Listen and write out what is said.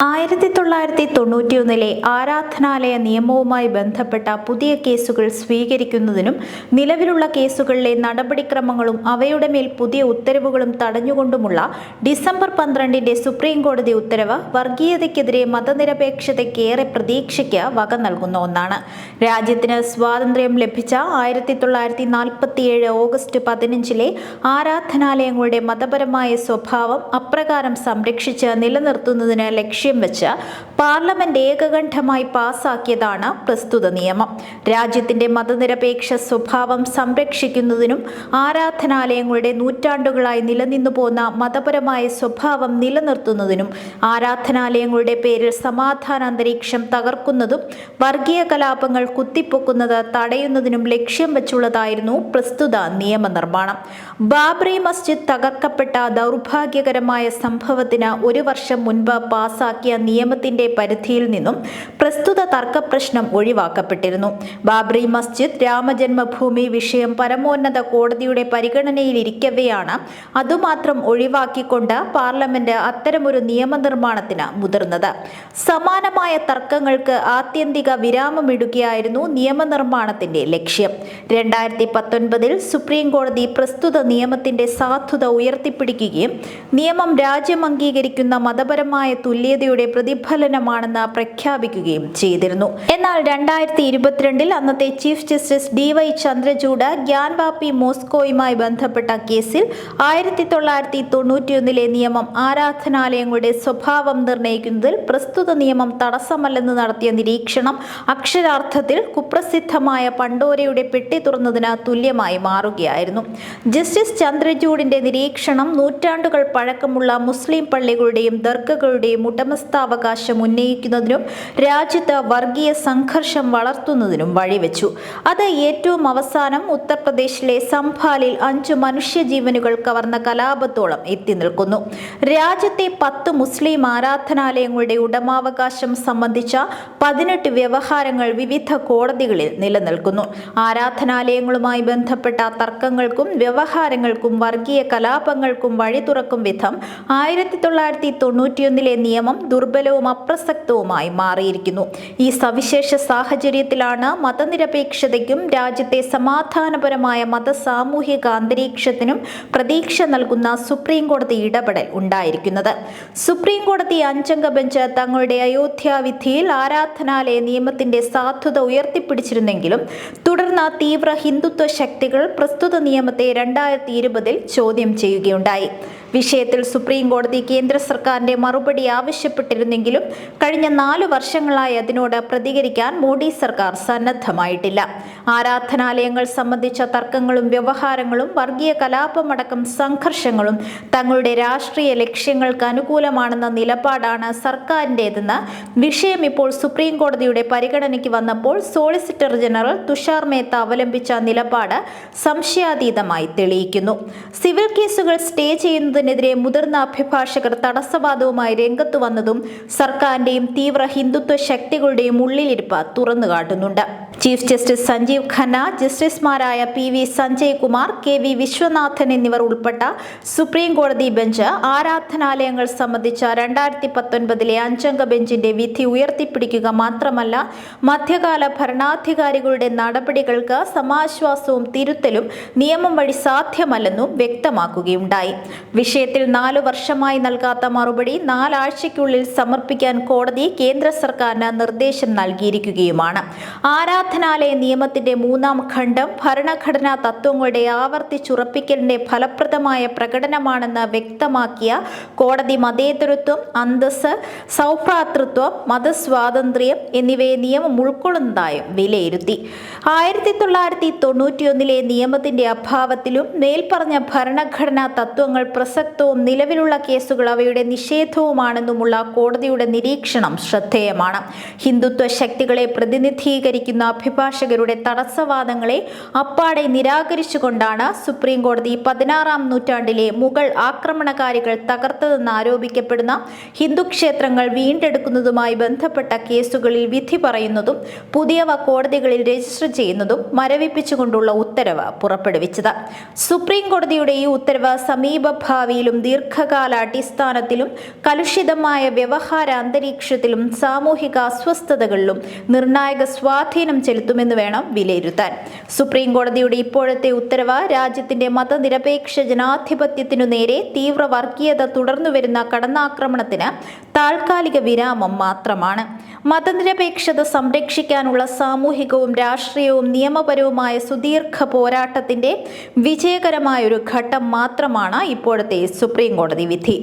ആയിരത്തി തൊള്ളായിരത്തി തൊണ്ണൂറ്റിയൊന്നിലെ ആരാധനാലയ നിയമവുമായി ബന്ധപ്പെട്ട പുതിയ കേസുകൾ സ്വീകരിക്കുന്നതിനും നിലവിലുള്ള കേസുകളിലെ നടപടിക്രമങ്ങളും അവയുടെ മേൽ പുതിയ ഉത്തരവുകളും തടഞ്ഞുകൊണ്ടുമുള്ള ഡിസംബർ പന്ത്രണ്ടിന്റെ സുപ്രീം കോടതി ഉത്തരവ് വർഗീയതയ്ക്കെതിരെ മതനിരപേക്ഷതയ്ക്കേറെ പ്രതീക്ഷയ്ക്ക് വക നൽകുന്ന ഒന്നാണ്. രാജ്യത്തിന് സ്വാതന്ത്ര്യം ലഭിച്ച ആയിരത്തി തൊള്ളായിരത്തി നാൽപ്പത്തിയേഴ് ഓഗസ്റ്റ് പതിനഞ്ചിലെ ആരാധനാലയങ്ങളുടെ മതപരമായ സ്വഭാവം അപ്രകാരം സംരക്ഷിച്ച് നിലനിർത്തുന്നതിന് ലക്ഷ്യം വെച്ച് പാർലമെന്റ് ഏകകണ്ഠമായി പാസാക്കിയതാണ് പ്രസ്തുത നിയമം. രാജ്യത്തിന്റെ മതനിരപേക്ഷ സ്വഭാവം സംരക്ഷിക്കുന്നതിനും ആരാധനാലയങ്ങളുടെ നൂറ്റാണ്ടുകളായി നിലനിന്നു പോന്ന മതപരമായ സ്വഭാവം നിലനിർത്തുന്നതിനും ആരാധനാലയങ്ങളുടെ പേരിൽ സമാധാന അന്തരീക്ഷം തകർക്കുന്നതും വർഗീയ കലാപങ്ങൾ കുത്തിപ്പൊക്കുന്നത് തടയുന്നതിനും ലക്ഷ്യം വെച്ചുള്ളതായിരുന്നു പ്രസ്തുത നിയമനിർമ്മാണം. ബാബ്രി മസ്ജിദ് തകർക്കപ്പെട്ട ദൗർഭാഗ്യകരമായ സംഭവത്തിന് ഒരു വർഷം മുൻപ് പാസാക്കിയ നിയമത്തിന്റെ പരിധിയിൽ നിന്നും പ്രസ്തുത തർക്കപ്രശ്നം ഒഴിവാക്കപ്പെട്ടിരുന്നു. ബാബറി മസ്ജിദ് രാമജന്മഭൂമി വിഷയം പരമോന്നത കോടതിയുടെ പരിഗണനയിലിരിക്കവെയാണ് അതുമാത്രം ഒഴിവാക്കിക്കൊണ്ട് പാർലമെന്റ് അത്തരമൊരു നിയമനിർമ്മാണത്തിന് മുതിർന്നത്. സമാനമായ തർക്കങ്ങൾക്ക് ആത്യന്തിക വിരാമമിടുകയായിരുന്നു നിയമനിർമ്മാണത്തിന്റെ ലക്ഷ്യം. രണ്ടായിരത്തി പത്തൊൻപതിൽ സുപ്രീം കോടതി പ്രസ്തുത നിയമത്തിന്റെ സാധുത ഉയർത്തിപ്പിടിക്കുകയും നിയമം രാജ്യം അംഗീകരിക്കുന്ന മതപരമായ തുല്യതയുടെ പ്രതിഫലനമാണെന്ന് പ്രഖ്യാപിക്കുകയും ചെയ്തിരുന്നു. എന്നാൽ രണ്ടായിരത്തി ഇരുപത്തിരണ്ടിൽ അന്നത്തെ chief justice D Y Chandrachud Gyanvapi മോസ്കോയുമായി ബന്ധപ്പെട്ട കേസിൽ ആയിരത്തി തൊള്ളായിരത്തി തൊണ്ണൂറ്റിയൊന്നിലെ നിയമം ആരാധനാലയങ്ങളുടെ സ്വഭാവം നിർണയിക്കുന്നതിൽ പ്രസ്തുത നിയമം തടസ്സമല്ലെന്ന് നടത്തിയ നിരീക്ഷണം അക്ഷരാർത്ഥത്തിൽ കുപ്രസിദ്ധമായ പണ്ടോരയുടെ പെട്ടി തുറന്നതിന് തുല്യമായി മാറുകയായിരുന്നു. ജസ്റ്റിസ് ചന്ദ്രചൂഡിന്റെ നിരീക്ഷണം നൂറ്റാണ്ടുകൾ പഴക്കമുള്ള മുസ്ലിം പള്ളികളുടെയും ദർഗകളുടെയും ഉടമസ്ഥാവകാശം ഉന്നയിക്കുന്നതിനും രാജ്യത്ത് വർഗീയ സംഘർഷം വളർത്തുന്നതിനും വഴിവെച്ചു. അത് ഏറ്റവും അവസാനം ഉത്തർപ്രദേശിലെ സംഭാലിൽ അഞ്ചു മനുഷ്യജീവനുകൾ കവർന്ന കലാപത്തോളം എത്തി നിൽക്കുന്നു. രാജ്യത്തെ പത്ത് മുസ്ലിം ആരാധനാലയങ്ങളുടെ ഉടമാവകാശം സംബന്ധിച്ച പതിനെട്ട് വ്യവഹാരങ്ങൾ വിവിധ കോടതികളിൽ നിലനിൽക്കുന്നു. ആരാധനാലയങ്ങളുമായി ബന്ധപ്പെട്ട തർക്കങ്ങൾക്കും വ്യവഹാരങ്ങൾക്കും വർഗീയ കലാപങ്ങൾക്കും വഴി തുറക്കും വിധം ആയിരത്തി തൊള്ളായിരത്തി തൊണ്ണൂറ്റിയൊന്നിലെ നിയമം ദുർബലവും അപ്രസക്തവുമായി മാറിയിരിക്കുന്നു. ഈ സവിശേഷ സാഹചര്യത്തിലാണ് മതനിരപേക്ഷതയ്ക്കും രാജ്യത്തെ സമാധാനപരമായ മത സാമൂഹിക അന്തരീക്ഷത്തിനും പ്രതീക്ഷ നൽകുന്ന സുപ്രീം കോടതി ഇടപെടൽ ഉണ്ടായിരിക്കുന്നത്. സുപ്രീം കോടതി അഞ്ചംഗ ബെഞ്ച് തങ്ങളുടെ അയോധ്യ വിധിയിൽ ആരാധനാലയ നിയമത്തിന്റെ സാധുത ഉയർത്തിപ്പിടിച്ചിരുന്നെങ്കിലും തുടർന്ന് തീവ്ര ഹിന്ദുത്വ ശക്തികൾ പ്രസ്തുത നിയമത്തെ രണ്ടായിരത്തി ഇരുപതിൽ ചോദ്യം ചെയ്യുകയുണ്ടായി. വിഷയത്തിൽ സുപ്രീം കോടതി കേന്ദ്ര സർക്കാരിന്റെ മറുപടി ആവശ്യപ്പെട്ടിരുന്നെങ്കിലും കഴിഞ്ഞ നാലു വർഷങ്ങളായി അതിനോട് പ്രതികരിക്കാൻ മോഡി സർക്കാർ സന്നദ്ധമായിട്ടില്ല. ആരാധനാലയങ്ങൾ സംബന്ധിച്ച തർക്കങ്ങളും വ്യവഹാരങ്ങളും വർഗീയ കലാപമടക്കം സംഘർഷങ്ങളും തങ്ങളുടെ രാഷ്ട്രീയ ലക്ഷ്യങ്ങൾക്ക് അനുകൂലമാണെന്ന നിലപാടാണ് സർക്കാരിന്റെതെന്ന് വിഷയം ഇപ്പോൾ സുപ്രീം കോടതിയുടെ പരിഗണനയ്ക്ക് വന്നപ്പോൾ സോളിസിറ്റർ ജനറൽ തുഷാർ മേത്ത അവലംബിച്ച നിലപാട് സംശയാതീതമായി തെളിയിക്കുന്നു. സിവിൽ കേസുകൾ സ്റ്റേ ചെയ്യുന്നതിനെതിരെ മുതിർന്ന അഭിഭാഷകർ തടസ്സവാദവുമായി രംഗത്തു വന്നതും സർക്കാരിന്റെയും തീവ്ര ഹിന്ദുത്വ ശക്തികളുടെയും ഉള്ളിലിരിപ്പ് തുറന്നുകാട്ടുന്നുണ്ട്. ചീഫ് ജസ്റ്റിസ് സഞ്ജീവ് ഖന്ന ജസ്റ്റിസുമാരായ P V Sanjay Kumar K V Viswanathan എന്നിവർ ഉൾപ്പെട്ട സുപ്രീം കോടതി ബെഞ്ച് ആരാധനാലയങ്ങൾ സംബന്ധിച്ച രണ്ടായിരത്തി പത്തൊൻപതിലെ അഞ്ചംഗ ബെഞ്ചിന്റെ വിധി ഉയർത്തിപ്പിടിക്കുക മാത്രമല്ല മധ്യകാല ഭരണാധികാരികളുടെ നടപടികൾക്ക് സമാശ്വാസവും തിരുത്തലും നിയമം വഴി സാധ്യമല്ലെന്നും വ്യക്തമാക്കുകയുണ്ടായി. വിഷയത്തിൽ നാലു വർഷമായി നൽകാത്ത മറുപടി നാലാഴ്ചയ്ക്കുള്ളിൽ സമർപ്പിക്കാൻ കോടതി കേന്ദ്ര സർക്കാരിന് നിർദ്ദേശം നൽകിയിരിക്കുകയുമാണ്. ആരാധനാലയ നിയമത്തിന്റെ മൂന്നാം ഖണ്ഡം ഭരണഘടനാ തത്വങ്ങളുടെ ആവർത്തിച്ചുറപ്പിക്കലിന്റെ ഫലപ്രദമായ പ്രകടനമാണെന്ന് വ്യക്തമാക്കിയ കോടതി മതേതരത്വം അന്തസ് സൗഭ്രാതൃത്വം മതസ്വാതന്ത്ര്യം എന്നിവയെ നിയമം ഉൾക്കൊള്ളുന്നതായും വിലയിരുത്തി. ആയിരത്തി തൊള്ളായിരത്തി തൊണ്ണൂറ്റിയൊന്നിലെ നിയമത്തിന്റെ അഭാവത്തിലും മേൽപ്പറഞ്ഞ ഭരണഘടനാ തത്വങ്ങൾ പ്രസക്തവും നിലവിലുള്ള കേസുകൾ അവയുടെ നിഷേധവുമാണെന്നുമുള്ള കോടതിയുടെ നിരീക്ഷണം ശ്രദ്ധേയമാണ്. ഹിന്ദുത്വ ശക്തികളെ പ്രതിനിധീകരിക്കുന്ന അഭിഭാഷകരുടെ തടസ്സവാദങ്ങളെ അപ്പാടെ നിരാകരിച്ചുകൊണ്ടാണ് സുപ്രീം കോടതി പതിനാറാം നൂറ്റാണ്ടിലെ മുഗൾ ആക്രമണകാരികൾ തകർത്തതെന്ന് ആരോപിക്കപ്പെടുന്ന ഹിന്ദുക്ഷേത്രങ്ങൾ വീണ്ടെടുക്കുന്നതുമായി ബന്ധപ്പെട്ട കേസുകളിൽ വിധി പറയുന്നതും പുതിയവ കോടതികളിൽ രജിസ്റ്റർ ചെയ്യുന്നതും മരവിപ്പിച്ചുകൊണ്ടുള്ള ഉത്തരവ് പുറപ്പെടുവിച്ചത്. സുപ്രീം കോടതിയുടെ ഈ ഉത്തരവ് സമീപഭാവിയിലും ദീർഘകാലാടിസ്ഥാനത്തിലും കലുഷിതമായ വ്യവഹാര അന്തരീക്ഷത്തിലും സാമൂഹിക അസ്വസ്ഥതകളിലും നിർണായക സ്വാധീനം ചെലുത്തുമെന്ന് വേണം വിലയിരുത്താൻ. സുപ്രീം കോടതിയുടെ ഇപ്പോഴത്തെ ഉത്തരവ് രാജ്യത്തിന്റെ മതനിരപേക്ഷ ജനാധിപത്യത്തിനു നേരെ തീവ്ര വർഗീയത തുടർന്നുവരുന്ന കടന്നാക്രമണത്തിന് താൽക്കാലിക വിരാമം മാത്രമാണ്. മതനിരപേക്ഷത സംരക്ഷിക്കാനുള്ള സാമൂഹികവും രാഷ്ട്രീയവും നിയമപരവുമായ സുദീർഘ പോരാട്ടത്തിന്റെ വിജയകരമായ ഒരു ഘട്ടം മാത്രമാണ് ഇപ്പോഴത്തെ സുപ്രീം കോടതി വിധി.